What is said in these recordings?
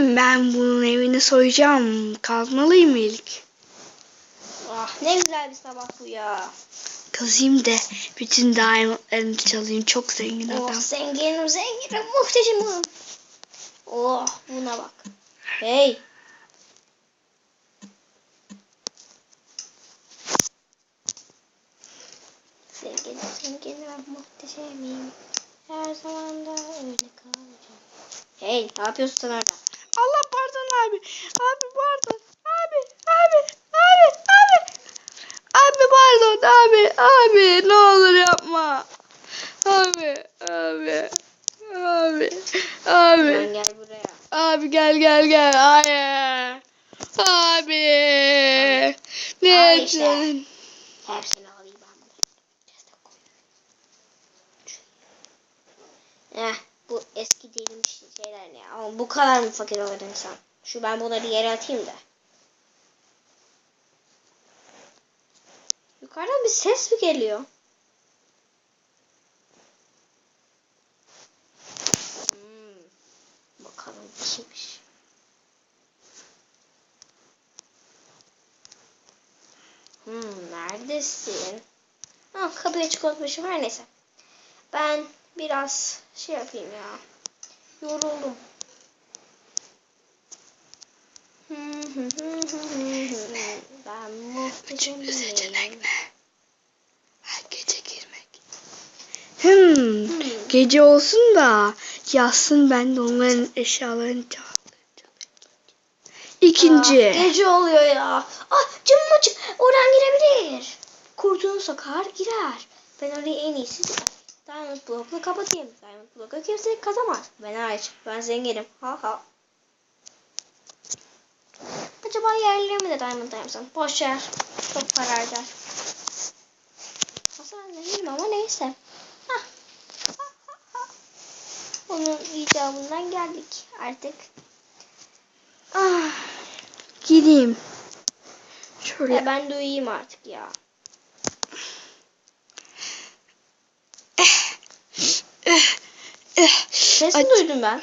Hmm, ben bunun evini soyacağım. Kazmalıyım ilk. Ah ne güzel bir sabah bu ya. Kazayım da bütün diamondlarını çalayım. Çok zengin Oh adam. zenginim zenginim muhteşemim. Oh buna bak. Hey. Zenginim zenginim muhteşemim. Her zaman da öyle kalacağım. Hey ne yapıyorsun sen orada? Abi. Pardon. Abi, abi, abi, abi. Abi pardon abi, abi ne olur yapma. Abi, abi, abi, abi. gel buraya. Abi gel gel gel. Hayır. Abi. Ne ettin? Hepsini alayım ben bunu. Eh bu eski değilmiş şeyler ne ama bu kadar mı fakir olur insan? Şu ben bunları yere atayım da. Yukarıdan bir ses mi geliyor? Hmm. Bakalım kimmiş? Hmm, neredesin? Ha, kapıyı açık unutmuşum. Her neyse. Ben biraz şey yapayım ya. Yoruldum. Ben Üçüncü seçenek mi? Ha, gece girmek. Hmm. Gece olsun da yatsın ben de onların eşyalarını çal. İkinci. Ah, gece oluyor ya. Ah camım açık. Oradan girebilir. Kurtunu sokar girer. Ben orayı en iyisi Diamond blokla kapatayım. Diamond blokla kimse kazamaz. Ben hariç. Ben zenginim. Ha ha. Acaba yerlerimi de diamond yapsam? Boş ver. Çok para harcar. Aslında zenginim ama neyse. Hah. Onun icabından geldik artık. Ah, gideyim. Şöyle. Ya ben de uyuyayım artık ya. Eh, Sesini Aç. duydum ben.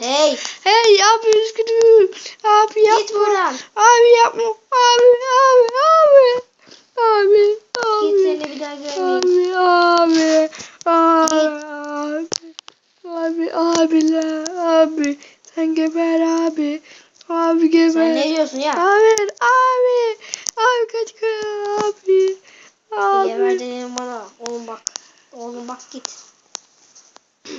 Hey Hey abi üzgünüm. Abi yapma. git buradan. Abi yapma. Abi, abi, abi. Abi, abi. Git seni bir daha görmeyeyim. Abi, abi, abi, abi, abi, abiler, abi, sen geber abi, abi geber. Sen ne diyorsun ya? Abi, abi, abi kaç kaç abi, abi, Geber dedim bana. Oğlum bak. Oğlum bak git.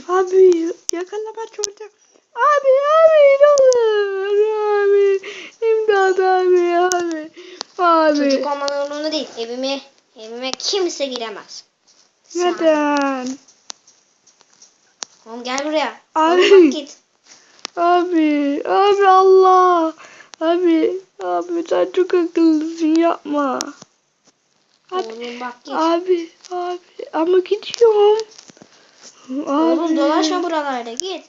abi, yakalama çocuğu. Abi, abi, ne olur, abi, imdat abi, abi, abi. Çocuk olmanın umurumda değil. Evime evime kimse giremez. Sen- Neden? Oğlum gel buraya. Abi. Oğlum git. Abi, abi Allah. Abi, abi sen çok akıllısın yapma. Abi, Oğlum bak git. abi, abi ama gidiyorum. Abi. Oğlum dolaşma buralarda git.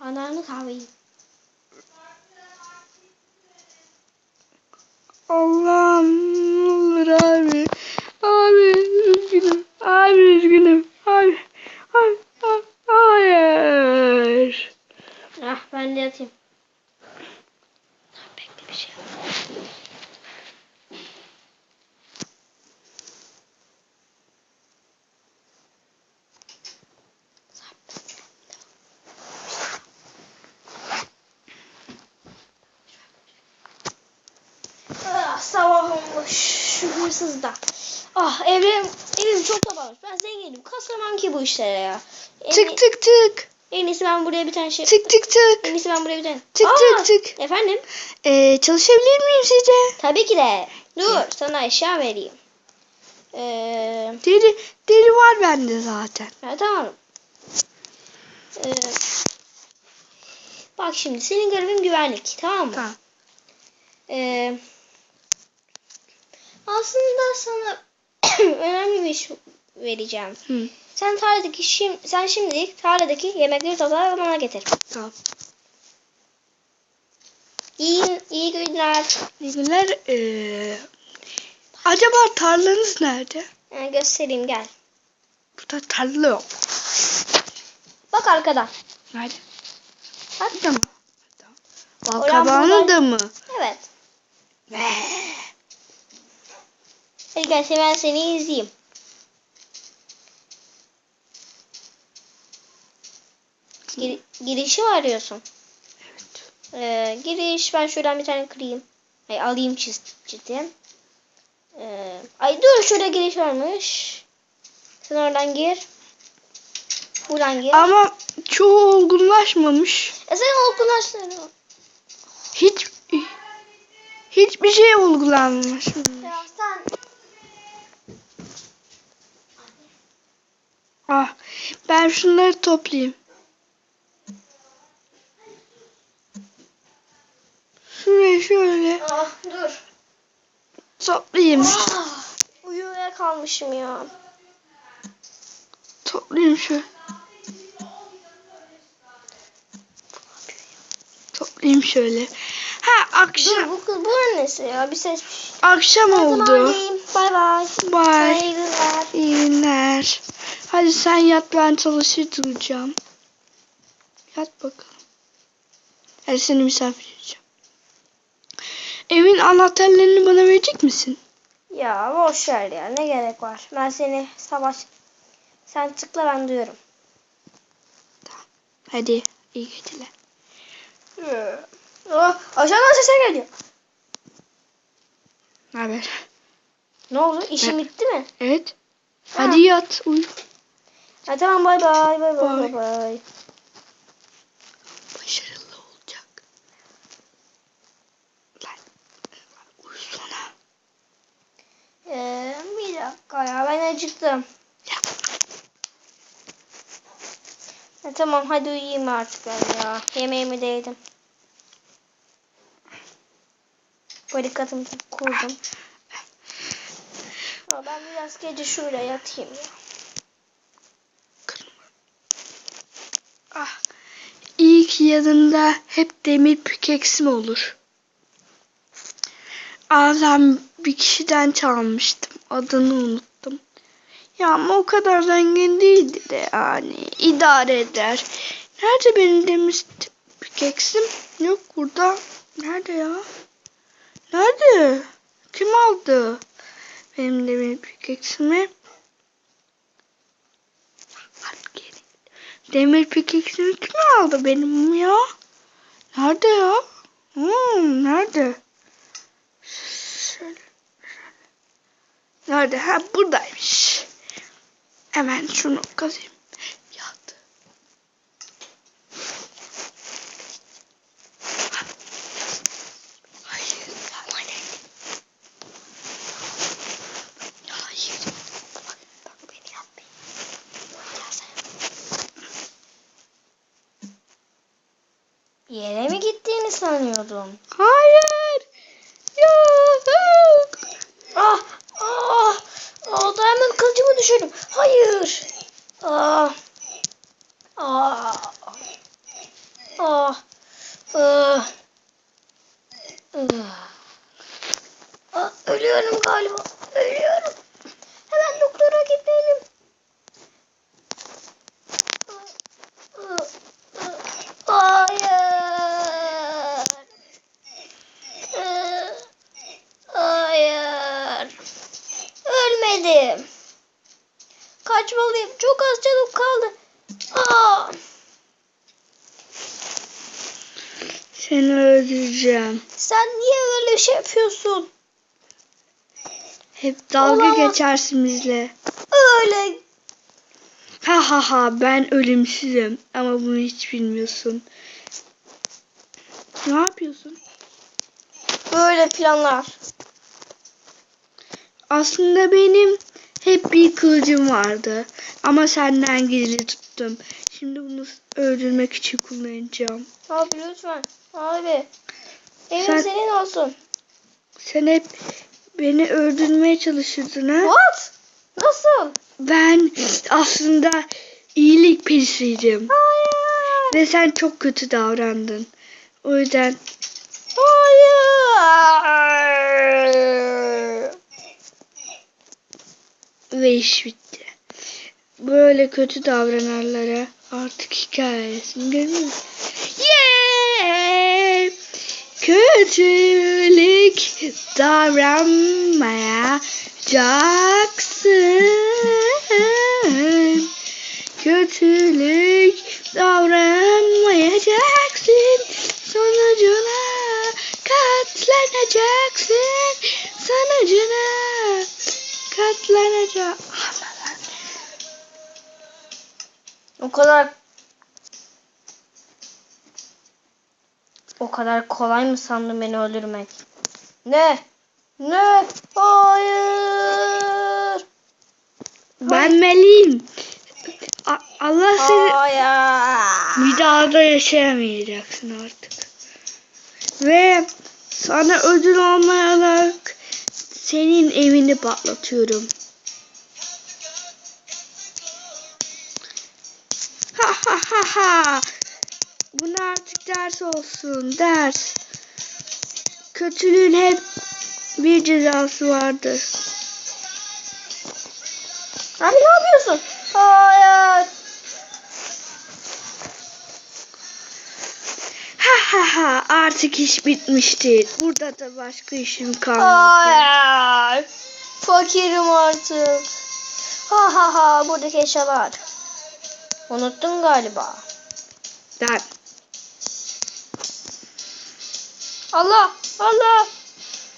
Ananı kahveyi. Allah'ım ne olur abi. Abi üzgünüm. Abi üzgünüm. Abi, abi, abi hayır. Ah ben de yatayım. Bekle bir şey. Ah, sabah olmuş. Şu hırsız da. Ah evim, evim çok kabarmış. Ben zenginim. Kaslamam ki bu işlere ya. En, Tık tık tık. En iyisi ben buraya bir tane şey... Tık tık tık. En iyisi ben buraya bir tane... Tık Aa, tık tık. Efendim? Ee, çalışabilir miyim sizce? Tabii ki de. Dur sana eşya vereyim. Ee, Deri, deri var bende zaten. ha, tamam. Ee, bak şimdi senin görevin güvenlik. Tamam mı? Tamam. Ee, aslında sana önemli bir iş vereceğim. Hı. Sen tarladaki şim, sen şimdilik tarladaki yemekleri ve bana getir. Tamam. İyi, iyi günler. İyi günler. Ee, acaba tarlanız nerede? Ee, göstereyim gel. Burada tarla yok. Bak arkadan. Nerede? Bak. Burada mı? Bal Orhan kabağının burada- da mı? Evet. Ve Hadi gel ben seni izleyeyim. Gir- girişi mi arıyorsun? Evet. Ee, giriş ben şuradan bir tane kırayım. Ay, alayım çiz cidden. Ee, ay dur şurada giriş varmış. Sen oradan gir. Buradan gir. Ama çoğu olgunlaşmamış. E sen olgunlaştın. Hiç hiçbir şey olgulanmamış. Ya sen Ah, ben şunları toplayayım. Şuraya şöyle ah, dur. toplayayım. Ah, uyuya kalmışım ya. Toplayayım şu. Toplayayım şöyle. Ha akşam Dur bu kız bu annesi ya bir ses. akşam oldu. Bay bay. Bye. Günler. Hadi sen yat ben çalışır duracağım. Yat bakalım. Hadi seni misafir edeceğim. Evin anahtarlarını bana verecek misin? Ya boş ver ya ne gerek var. Ben seni savaş sen tıkla ben duyuyorum. Hadi iyi geceler. Oh, aşağıdan sesler geliyor. Ne haber? Ne oldu? İşin bitti mi? Evet. Ha. Hadi yat uyu. Ha, tamam bay bay bay bay bay. Başarılı olacak. Lan. Uyusana. Ee, bir dakika ya ben acıktım. Ya. Ha, tamam hadi uyuyayım artık ben ya. Yemeğimi de yedim. Barikatımı kurdum. Aa, ben biraz gece şöyle yatayım ya. Ah. İyi ki yanımda hep demir pikeksim olur. Azam bir kişiden çalmıştım. Adını unuttum. Ya ama o kadar zengin değildi de yani. idare eder. Nerede benim demir pikeksim? Yok burada. Nerede ya? Nerede? Kim aldı? Benim demir pikeksimi. Demir pikeksimi kim aldı benim ya? Nerede ya? Hmm, nerede? Şöyle, şöyle. Nerede? Ha buradaymış. Hemen şunu kazayım. Yat. Hayır. Hayır. Bak beni yapmayın. Yere mi gittiğini sanıyordum. Hayır. Yok. Ah! Ah! Ah! Diamond kılıcımı düşürdüm. Hayır! Ah! Ah! Ah! Ah! Ah! Ah! Ölüyorum galiba. Ölüyorum. Hemen doktora gitmeliyim. Ah! Ah! Ah! Hayır! Ah! Hayır. Ölmedim. Kaçmalıyım. Çok az canım kaldı. Aa! Seni öldüreceğim. Sen niye öyle şey yapıyorsun? Hep dalga Olamaz. geçersin bizle. Öyle Ha ha ha ben ölümsüzüm ama bunu hiç bilmiyorsun. Ne yapıyorsun? böyle planlar. Aslında benim hep bir kılıcım vardı. Ama senden gizli tuttum. Şimdi bunu öldürmek için kullanacağım. Abi lütfen. Abi. Evin Sen- senin olsun. Sen hep beni öldürmeye çalışırdın ha? What? Nasıl? Ben aslında iyilik perisiydim. Hayır. Ve sen çok kötü davrandın. O yüzden Hayır. Ve iş bitti. böyle kötü davrananlara artık hikayesini görüyoruz. Yeah! Kötülük davranmayacaksın. Kötülük davranmayacaksın. Katlanacaksın. O kadar O kadar kolay mı sandın beni öldürmek? Ne? Ne? Hayır. Ben Melih'im. Allah seni Hayır. bir daha da yaşayamayacaksın artık. Ve sana ödül olmayarak senin evini patlatıyorum. Ha. Buna artık ders olsun. Ders. Kötülüğün hep bir cezası vardır. Abi ne yapıyorsun? Hayır. Ha ha ha artık iş bitmiştir. Burada da başka işim kalmadı. Hayır. Fakirim artık. Ha ha ha buradaki eşyalar. Unuttun galiba. Ben Allah Allah.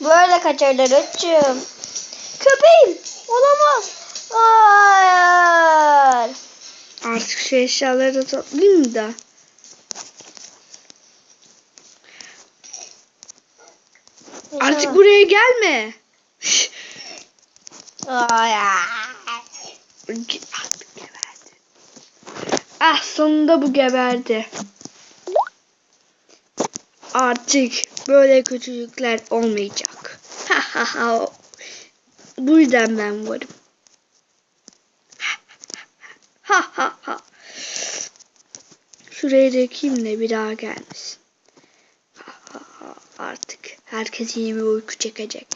Böyle kaçarlar öçüm. Köpeğim olamaz. Hayır. artık şu eşyaları toplayayım da. Artık buraya gelme. Geberdi. Ah sonunda bu geberdi. Artık böyle kötülükler olmayacak. Ha ha ha. Bu yüzden ben varım. Ha ha ha. Şuraya dökeyim de bir daha gelmesin. Ha ha ha. Artık herkes iyi bir uyku çekecek.